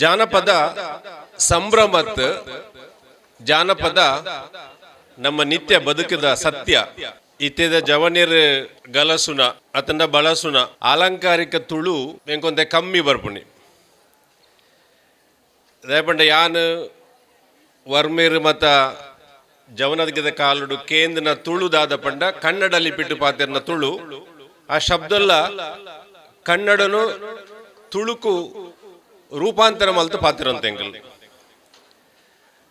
ಜಾನಪದ ಸಂಭ್ರಮತ್, ಜಾನಪದ ನಮ್ಮ ನಿತ್ಯ ಬದುಕದ ಸತ್ಯ. ಇತ್ತೆದ ಜವನಿರ್ ಗಲಸುನ, ಅತನ ಬಳಸುನ, ಅಲಂಕಾರಿಕ ತುಳು ಎಂಕೊಂದೆ ಕಮ್ಮಿ ಬರ್ಪುಣಿ ರೇಪಂಡ ಯಾನ್ ವರ್ಮಿರ್ ಮತ ಜವನದಗಿದ ಕಾಲುಡು ಕೇಂದ್ರನ ತುಳು ದಾದ ಪಂಡ ಕನ್ನಡ ಲಿಪಿಟ್ಟು ಪಾತಿರ್ನ ತುಳು. ಆ ಶಬ್ದಲ್ಲ ಕನ್ನಡನು ತುಳುಕು ಪಾತಿರಂತ ಎಂಕಲ್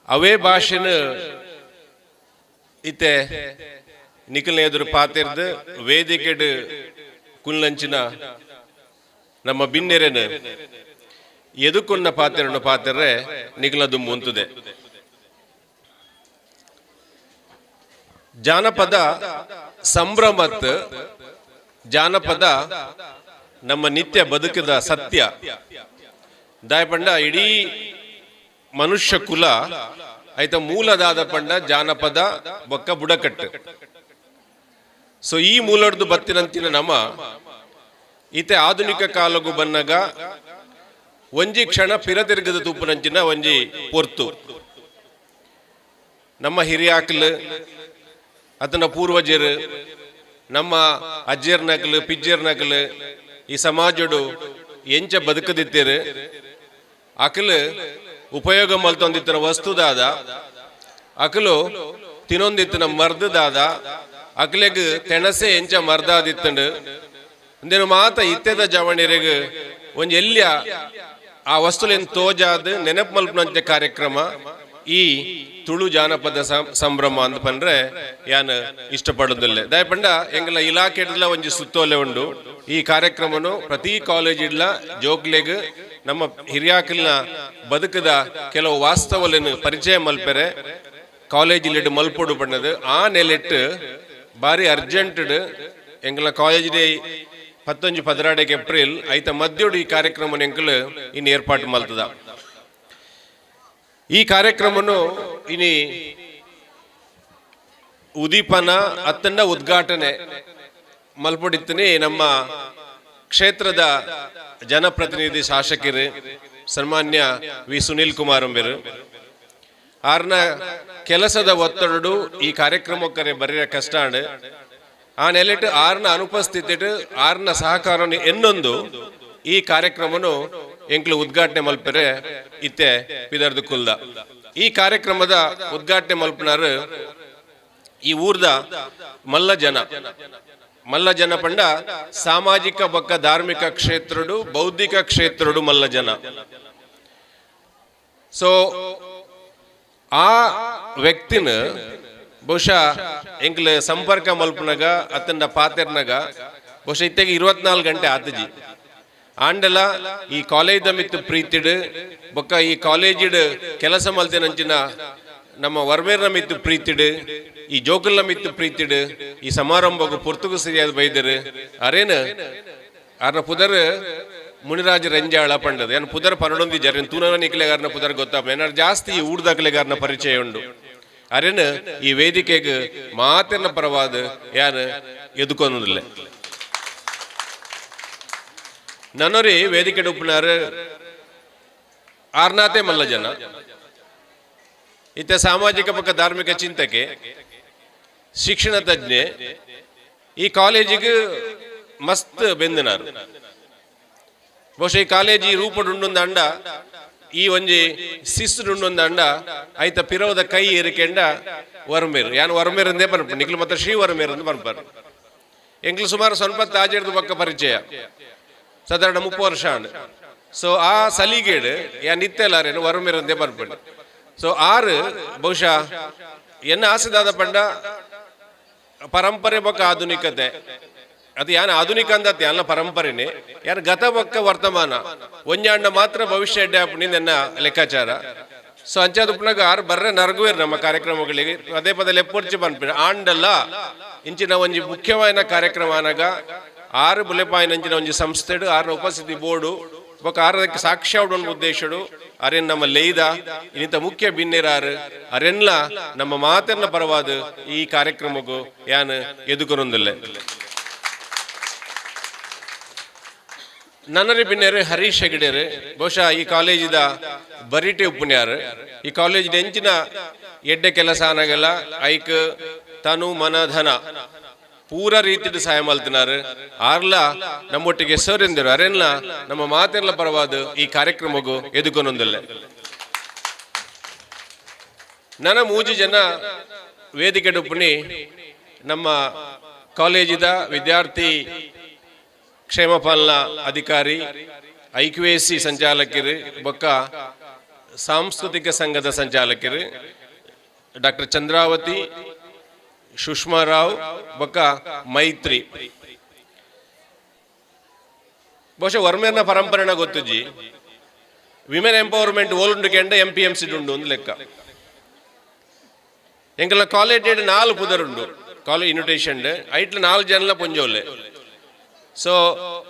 ಅವೇ ಭಾಷೆನ ಇತ್ತೆ ನಿಖಲ್ನ ಎದುರು ಪಾತಿರ್ದು ವೇದಿಕೆಡ್ ಕುಲ್ಲಂಚಿನ ನಮ್ಮ ಬಿನ್ನೆರೆನ ಎದುಕೊನ್ನ ಪಾತಿರನ್ನು ಪಾತಿರ್ರೆ ನಿಖಲದು ಮುಂತುದೆ ಜಾನಪದ ಸಂಭ್ರಮತ್ ಜಾನಪದ ನಮ್ಮ ನಿತ್ಯ ಬದುಕಿದ ಸತ್ಯ ದಾಯಪಂಡ ಇಡೀ ಮನುಷ್ಯ ಕುಲ ಐತ ಮೂಲದಾದ ಪಂಡ ಜಾನಪದ ಬೊಕ್ಕ ಬುಡಕಟ್ಟು. ಸೊ ಈ ಮೂಲಡ್ದು ಬತ್ತಿನಂತಿನ ನಮ ಈತೆ ಆಧುನಿಕ ಕಾಲಗು ಬನ್ನಗ ಒಂಜಿ ಕ್ಷಣ ಪಿರತಿರ್ಗದ ತೂಪನಂಚಿನ ಒಂಜಿ ಪೊರ್ತು. ನಮ್ಮ ಹಿರಿಯಾಕ್ಲು ಅದನ್ನ ಪೂರ್ವಜರು, ನಮ್ಮ ಅಜ್ಜರ್ ನಕಲು ಪಿಜ್ಜರ್ ನಕಲು ಈ ಸಮಾಜಡು ಎಂಚ ಬದುಕದಿತ್ತೇರು ಅಕಲು ಉಪಯೋಗ ಮಲ್ತೊಂದಿತ್ತಿನ ವಸ್ತುದಾದ. ಅಕಲು ತಿನ್ನೊಂದಿತ್ತಿನ ಮರ್ದದಾದ. ಅಕಲೆಗ್ ತೆಣಸೆ ಎಂಚ ಮರ್ದಾದಿತ್ತಂಡು. ಇಂದೇನು ಮಾತ ಇತ್ತೆದ ಜವಣಿರೆಗ್ ಒಂಜಿ ಎಲ್ಯ ಆ ವಸ್ತುಲೇನು ತೋಜಾದ್ ನೆನಪು ಮಲ್ಪನಂತೆ ಕಾರ್ಯಕ್ರಮ ಈ ತುಳು ಜಾನಪದ ಸಂಭ್ರಮ ಅಂತ ಪಂಡ್ರೆ ಯಾನ್ ಇಷ್ಟಪಡೋದಿಲ್ಲ. ದಯಪಂಡ ಎಂಗಲ ಇಲಾಖೆ ಒಂಜಿ ಸುತ್ತೋಲೆ ಉಂಡು. ಈ ಕಾರ್ಯಕ್ರಮನು ಪ್ರತಿ ಕಾಲೇಜ್ ಇಡ್ಲ ಜೋಕ್ಲೆಗ್ ನಮ್ಮ ಹಿರಿಯಾಕಲ್ನ ಬದುಕದ ಕೆಲವು ವಾಸ್ತವలను ಪರಿಚಯ ಮಲ್ಪೆರೆ. ಕಾಲೇಜ್ ಲಿಡ್ ಮಲ್ಪೊಡು ಬಣ್ಣದು ಆ ನೆಲೆಟ್ ಬಾರಿ ಅರ್ಜೆಂಟಡ್ ಎಂಗಲ ಕಾಲೇಜ್ ಡೇ ಪತ್ತೊಂಜಿ ಪದಿನಾಡಕ್ಕೆ ಏಪ್ರಿಲ್ ಐತ ಮಧ್ಯೋಡು ಈ ಕಾರ್ಯಕ್ರಮ ಎಂಕಲು ಇನ್ನು ಏರ್ಪಾಟು ಮಲ್ತದ. ಈ ಕಾರ್ಯಕ್ರಮನು ಇನಿ ಉದೀಪನ ಅತ್ತಂಡ ಉದ್ಘಾಟನೆ ಮಲ್ಪೊಡಿತ್ತನೆ ನಮ್ಮ ಕ್ಷೇತ್ರದ ಜನಪ್ರತಿನಿಧಿ ಶಾಸಕರು ಸನ್ಮಾನ್ಯ ವಿ. ಸುನೀಲ್ ಕುಮಾರ್ ಅಂಬಿರು. ಆರ್ನ ಕೆಲಸದ ಒತ್ತಡಡು ಈ ಕಾರ್ಯಕ್ರಮಕ್ಕೆ ಬರೆಯ ಕಷ್ಟ ಆ ನೆಲೆಟ್ ಆರ್ನ ಅನುಪಸ್ಥಿತಿಟ್, ಆರ್ನ ಸಹಕಾರ ಎನ್ನೊಂದು ಈ ಕಾರ್ಯಕ್ರಮನು ಎಂಕ್ಲು ಉದ್ಘಾಟನೆ ಮಲ್ಪರೆ ಇತ್ತೆ ಪಿದರ್ದು ಕುಲ್ದ. ಈ ಕಾರ್ಯಕ್ರಮದ ಉದ್ಘಾಟನೆ ಮಲ್ಪನಾರು ಈ ಊರ್ದ ಮಲ್ಲ ಜನ. ಮಲ್ಲ ಜನ ಪಂಡ ಸಾಮಾಜಿಕ ಬೊಕ್ಕ ಧಾರ್ಮಿಕ ಕ್ಷೇತ್ರಡು, ಬೌದ್ಧಿಕ ಕ್ಷೇತ್ರಡು ಮಲ್ಲ ಜನ ಸೊ ಆ ವ್ಯಕ್ತಿನ ಬಹುಶಃ ಎಂಕ್ಲ ಸಂಪರ್ಕ ಮಲ್ಪನಾಗ, ಅತ್ತಂಡ ಪಾತೆರ್ನಾಗ, ಬಹುಶಃ ಇತ್ತೆಗೆ ಇರುವತ್ನಾಲ್ಕು ಗಂಟೆ ಆತಜಿ. ಆಂಡಲ ಈ ಕಾಲೇಜ್ ಮಿತ್ತು ಪ್ರೀತಿಡ್, ಬೊಕ್ಕ ಈ ಕಾಲೇಜಿಡ್ ಕೆಲಸ ಮಲ್ತೇನಂಚಿನ ನಮ್ಮ ವರ್ಮೇರ್ನ ಮಿತ್ತು ಪ್ರೀತಿಡ್, ಈ ಜೋಕಲ್ನ ಮಿತ್ತು ಪ್ರೀತಿಡ್, ಈ ಸಮಾರಂಭಕ್ಕೆ ಪುರ್ತುಗು ಸರಿಯಾದ ಬೈದರು. ಅರೇನು? ಅರ್ನ ಪುದರ್ ಮುನಿರಾಜ ರಂಜಾಳ ಪಂಡದ. ಏನು ಪುದರ್ ಪರಡೊಂದಿ ಜರನ್ ತೂನನ ನಿಕ್ಲೆಗಾರನ ಪುದರ್ ಗೊತ್ತಾಪ? ಏನಾರು ಜಾಸ್ತಿ ಈ ಊರ್ದಾಕ್ಲೆಗಾರನ ಪರಿಚಯ ಉಂಡು. ಅರೇನ? ಈ ವೇದಿಕೆಗೆ ಮಾತಿನ ಪರವಾದ ಯಾರು? ಎದುಕೊನ್ನೋದಿಲ್ಲ ನನ್ನೊರಿ ವೇದಿಕೆ ಉಪ್ಪನಾರು ಆರ್ನಾತೆ ಮಲ್ಲ ಜನ ಇತ್ತ ಸಾಮಾಜಿಕ ಪಕ್ಕ ಧಾರ್ಮಿಕ ಚಿಂತಕೆ, ಶಿಕ್ಷಣ ತಜ್ಞೆ, ಈ ಕಾಲೇಜಿಗೆ ಮಸ್ತ್ ಬೆಂದಿನಾರು. ಬಹುಶಃ ಈ ಕಾಲೇಜಿ ರೂಪಡುಂಡೊಂದು ಅಂಡ, ಈ ಒಂಜಿ ಶಿಸ್ತುಡುಂಡೊಂದು ಅಂಡ, ಐತ ಪಿರವದ ಕೈ ಏರಿಕೆಂಡ ವರ್ಮೇರು. ಯಾನು ವರ್ಮೇರ್ ಅಂದೇ ಬರ್ಪ ನಿಕ್ಲು ಮತ್ತೆ ಶ್ರೀ ವರ್ಮೇರ್ ಅಂತ ಬರ್ಬಾರ ಎಂಕ್ಲು ಸುಮಾರು ಸ್ವಲ್ಪ ತಾಜೆಡ್ದು ಪಕ್ಕ ಪರಿಚಯ. ಸಾಧಾರಣ ಮುಪ್ಪ ವರ್ಷ ಸೊ ಆ ಸಲಿಗೇಡ್, ಯಾ ನಿತ್ತೆಲಾರೇನು ವರ್ಮೇರ್ ಅಂದೇ ಬರ್ಪಂಡು ಸೊ ಆರು ಬಹುಶಃ, ಎನ್ನ ಆಸೆದಾದ ಪಂಡ? ಪರಂಪರೆ ಬೊಕ್ಕ ಆಧುನಿಕತೆ. ಅದು ಯಾನ ಆಧುನಿಕ ಅಂದತ್ತೆ, ಅಲ್ಲ ಪರಂಪರೆನೆ. ಯಾನ ಗತ ಬೊಕ್ಕ ವರ್ತಮಾನ. ಒಂಜಾಂಡ ಮಾತ್ರ ಭವಿಷ್ಯ ನನ್ನ ಲೆಕ್ಕಾಚಾರ. ಸೊ ಅಂಚಾದುಪ್ನಾಗ ಆರು ಬರ್ರೆ ನರಗುವೇರು ನಮ್ಮ ಕಾರ್ಯಕ್ರಮಗಳಿಗೆ. ಪದೇ ಪದೇ ಲೆಪ್ಪೊರ್ಚಿ ಬಂದ್ಬಿಡ. ಆಂಡಲ್ಲ, ಇಂಚಿನ ಒಂಜಿ ಮುಖ್ಯವಾದ ಕಾರ್ಯಕ್ರಮ ಆನಾಗ, ಆರು ಬುಲೆಪಾಯಿನಂಚಿನ ಒಂಜಿ ಸಂಸ್ಥೆಡು, ಆರ್ನ ಉಪಸ್ಥಿತಿ ಬೋರ್ಡು ಬೊಕ ಸಾಕ್ಷ್ಯ ಉಡೊಂದು ಉದ್ದೇಶಡು. ಅರೆನ್ ನಮ್ಮ ಲೇಯ್ದ ಇನ್ನಿತ ಮುಖ್ಯ ಬಿನ್ನೆರಾರು ಅರೆನ್ಲ ನಮ್ಮ ಮಾತನ್ನ ಪರವಾದ ಈ ಕಾರ್ಯಕ್ರಮಕ್ಕೂ ಯಾನ್ ಎದುಕರೊಂದಿಲ್ಲ ನನ್ನರಿ ಬಿನ್ನೇರು ಹರೀಶ್ ಹೆಗಡೆರು, ಬಹುಶಃ ಈ ಕಾಲೇಜಿದ ಬರಿಟೆ ಉಪನ್ಯಾರು. ಈ ಕಾಲೇಜಿನ ಎಂಚಿನ ಎಡ್ಡೆ ಕೆಲಸ ಅನ್ನಗಲ್ಲ, ಐಕ್ ತನು ಮನ ಧನ. ಪೂರ ರೀತಿಯ ಸಹಾಯ ಮಲ್ತಿನಾರು ಆರ್ಲ ನಮ್ಮೊಟ್ಟಿಗೆ ಸರ್ ಎಂದರು. ಅರೆಲ್ಲ ನಮ್ಮ ಮಾತೆಲ್ಲ ಪರವಾದ ಈ ಕಾರ್ಯಕ್ರಮಗೂ ಎದುಕೊನೊಂದಿಲ್ಲ ನನ್ನ ಮೂಜಿ ಜನ ವೇದಿಕೆ ಡುಪ್ಪಣಿ ನಮ್ಮ ಕಾಲೇಜಿದ ವಿದ್ಯಾರ್ಥಿ ಕ್ಷೇಮ ಪಾಲನ ಅಧಿಕಾರಿ ಐಕ್ಯುಎಸಿ ಸಂಚಾಲಕರು ಬೊಕ್ಕ ಸಾಂಸ್ಕೃತಿಕ ಸಂಘದ ಸಂಚಾಲಕರು, ಡಾಕ್ಟರ್ ಚಂದ್ರಾವತಿ ಸುಷ್ಮಾ ರಾವ್ ಬೊಕ್ಕ ಮೈತ್ರಿ. ಬಹುಶಃ ವರ್ಮೇರ್ನ ಪರಂಪರೆನ ಗೊತ್ತುಜಿ ವಿಮೆನ್ ಎಂಪವರ್ಮೆಂಟ್ ಓಲ್ಡ್ ಕೆಂಡ ಎಂ ಪಿ ಎಂ ಸಿ ಉಂಡು ಒಂದು ಲೆಕ್ಕ. ಎಂಕಲ್ನ ಕಾಲೇಜ್ ನಾಲ್ಕು ಪುದರುಂಡು ಕಾಲೇಜ್ ಇನ್ವಿಟೇಷನ್ ಐಟ್ಲ ನಾಲ್ಕು ಜನ ಪೊಂಜೋಲೆ. ಸೊ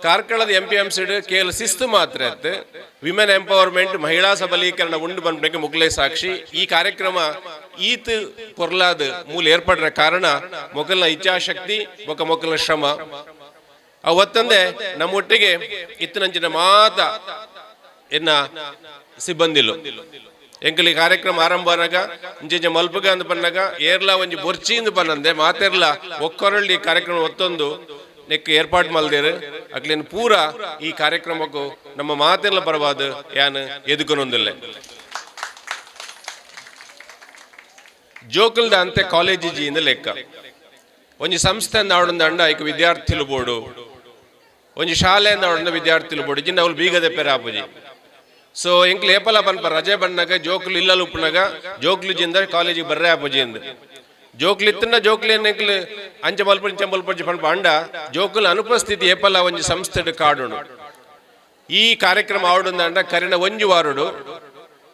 ಕಾರ್ಕಳದ ಎಂ ಪಿ ಎಂ ಸಿಡ್ ಕೇವಲ ಶಿಸ್ತು ಮಾತ್ರ ಇತ್ತು ವಿಮೆನ್ ಎಂಪವರ್ಮೆಂಟ್ ಮಹಿಳಾ ಸಬಲೀಕರಣ ಉಂಡು ಬಂದ್ಬೇಕು ಮುಗ್ಲೆ ಸಾಕ್ಷಿ. ಈ ಕಾರ್ಯಕ್ರಮ ಈತ್ ಕೊರ್ಲಾದ ಮೂಲ ಏರ್ಪಡ್ರ ಕಾರಣ ಮೊಕಲ್ನ ಇಚ್ಛಾಶಕ್ತಿ ಮೊಕ ಮೊಕಲ್ನ ಶ್ರಮ. ಅವತ್ತಂದೆ ನಮ್ಮೊಟ್ಟಿಗೆ ಇತ್ತನಂಚಿನ ಮಾತ ಎನ್ನ ಸಿಬ್ಬಂದಿಲು. ಎಂಕಲಿ ಕಾರ್ಯಕ್ರಮ ಆರಂಭ ಆನಾಗ ಇಂಚೆ ಮಲ್ಪಗ ಅಂತ ಬಂದಾಗ ಏರ್ಲ ಒಂಜಿ ಬುರ್ಚಿ ಅಂದ್ ಬಂದಂದೆ ಮಾತೆರ್ಲ ಒಕ್ಕೊರಳ್ಳಿ ಕಾರ್ಯಕ್ರಮ ಒತ್ತೊಂದು ನೆಕ್ ಏರ್ಪಾಡು ಮಲ್ದೇರು ಅಕ್ಲಿನ ಪೂರ ಈ ಕಾರ್ಯಕ್ರಮಕ್ಕೂ ನಮ್ಮ ಮಾತೆಲ್ಲ ಬರವಾದ ಯಾನ್ ಜೋಕಲ್ ಜೋಕಲ್ದ ಅಂತೆ ಕಾಲೇಜಿಜಿಯಿಂದ ಲೆಕ್ಕ. ಒಂಜಿ ಸಂಸ್ಥೆ ಆವಡಂದ ಐಕ ವಿದ್ಯಾರ್ಥಿಲು ಬೋಡು. ಒಂಜಿ ಶಾಲೆ ಆವಡಂದ ವಿದ್ಯಾರ್ಥಿಲು ಬೋಡು, ಜಿನ್ನ ಅವ್ಲು ಬೀಗದ ಪೆರಾಪುಜಿ ಸೊ ಎಂಕ್ಲು ಏಪಲ ಪನ್ಪ ರಜೆ ಬಣ್ಣಗ ಜೋಕ್ಲು ಇಲ್ಲಲು ಉಪ್ಪುನಗ ಜೋಕ್ಲು ಜಿಂದ ಕಾಲೇಜಿಗೆ ಬರ್ರೆ ಆಪುಜಿ ಎಂದು. ಜೋಕ್ಲು ಎಂಕ್ಲು ಅಂಚ ಮಲ್ಪಡಿ ಇಂಚ ಮಲ್ಪಡಿ ಪನ್ಪ ಅಂಡ. ಜೋಕ್ಲು ಅನುಪಸ್ಥಿತಿ ಏಪಲ ಒಂಜಿ ಸಂಸ್ಥೆ ಕಾಡುನು ಈ ಕಾರ್ಯಕ್ರಮ ಆವಡುಂದ ಅಂಡ ಕರಿನ ಒಂಜಿ ವಾರುಡು.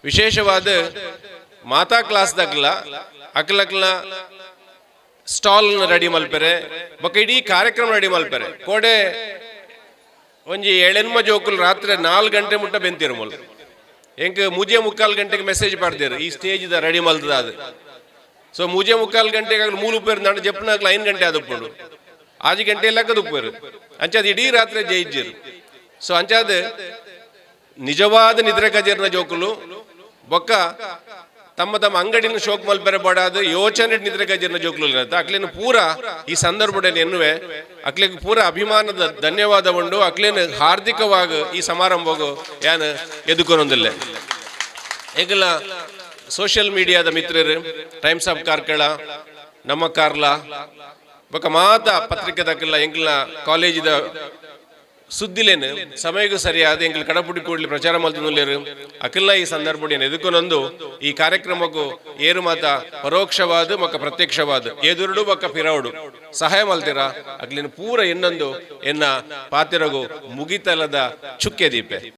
ವಿಶೇಷವಾದ ಮಾತಾ ಕ್ಲಾಸ್ ದಕ್ಲ ಅಕ್ಲಕ್ಲ ಸ್ಟಾಲ್ ರೆಡಿ ಮಲ್ಪೆರೆ. ಬೊಕ್ಕ ಇಡೀ ಕಾರ್ಯಕ್ರಮ ರೆಡಿ ಮಲ್ಪೆರೆ. ಕೋಡೆ ಒಂಜಿ ಎಳೆನ್ಮ ಜೋಕುಲು ರಾತ್ರಿ ನಾಲ್ಕು ಗಂಟೆ ಮುಟ್ಟ ಬೆಂತಿರುಮಲ್ ಎಂಕ್ ಮುಜೆ ಮುಕ್ಕಾಲು ಗಂಟೆಗೆ ಮೆಸೇಜ್ ಮಾಡ್ದೇರು ಈ ಸ್ಟೇಜ್ ರೆಡಿ ಮಲ್ತದ ಅದು ಸೊ ಮೂಜೆ ಮುಕ್ಕಾಲು ಗಂಟೆ ಮೂಲು ಉಪ್ಪೇರು ನಾಡು ಜಪ್ನಾಗ್ಲ ಐದು ಗಂಟೆ ಅದಪ್ಪುಂಡು ಆಜಿ ಗಂಟೆ ಲಕ್ಕದ ಉಪ್ಪೇರು ಅಂಚಾದ ಇಡೀ ರಾತ್ರಿ ಸೊ ಅಂಚಾದ ನಿಜವಾದ ನಿದ್ರೆ ಕಜೇರ್ನ ಜೋಕುಲು, ಬೊಕ್ಕ ತಮ್ಮ ತಮ್ಮ ಅಂಗಡಿನ ಶೋಕ್ ಮಲ್ಪೆರೆ ಬಡಾದ ಯೋಚನೆ ನಿದ್ರೆ ಕಜೇರ್ನ ಜೋಕುಲು ಅಕ್ಲೇನು ಪೂರ ಈ ಸಂದರ್ಭದಲ್ಲಿ ಎನ್ನುವೆ, ಅಕ್ಲಿಗೆ ಪೂರ ಅಭಿಮಾನದ ಧನ್ಯವಾದ ಉಂಡು. ಅಕ್ಲೇನು ಹಾರ್ದಿಕವಾಗಿ ಈ ಸಮಾರಂಭಗೂ ಯಾನ್ ಎದುಕೊಂದಿಲ್ಲ ಈಗಲ ಸೋಷಿಯಲ್ ಮೀಡಿಯಾದ ಮಿತ್ರರು ಟೈಮ್ಸ್ ಆಫ್ ಕಾರ್ಕಳ ನಮ್ಮ ಕಾರ್ಲ ಬೊಕ ಮಾತ ಪತ್ರಿಕೆದಕ್ಕೆಲ್ಲ ಎಂಕ್ಲ ಕಾಲೇಜಿದ ಸುದ್ದಿಲೇನು ಸಮಯಕ್ಕೂ ಸರಿಯಾದ ಎಂಗ್ಲ ಕಡಪುಡಿ ಕೂಡಲಿ ಪ್ರಚಾರ ಮಲ್ತನುಲ್ಲೇರು ಅಕಲ್ಲ ಈ ಸಂದರ್ಭ ಎದುಕೊನೊಂದು ಈ ಕಾರ್ಯಕ್ರಮಕ್ಕೂ ಏರು ಮಾತ ಪರೋಕ್ಷವಾದ ಮಕ್ಕ ಪ್ರತ್ಯಕ್ಷವಾದ, ಎದುರುಡು ಮಕ್ಕ ಪಿರಾವುಡು. ಸಹಾಯ ಮಲ್ತೀರ ಅಕ್ಲಿನ ಪೂರ ಇನ್ನೊಂದು ಎನ್ನ ಪಾತಿರಗು ಮುಗಿತಲದ ಚುಕ್ಕೆ ದೀಪೆ.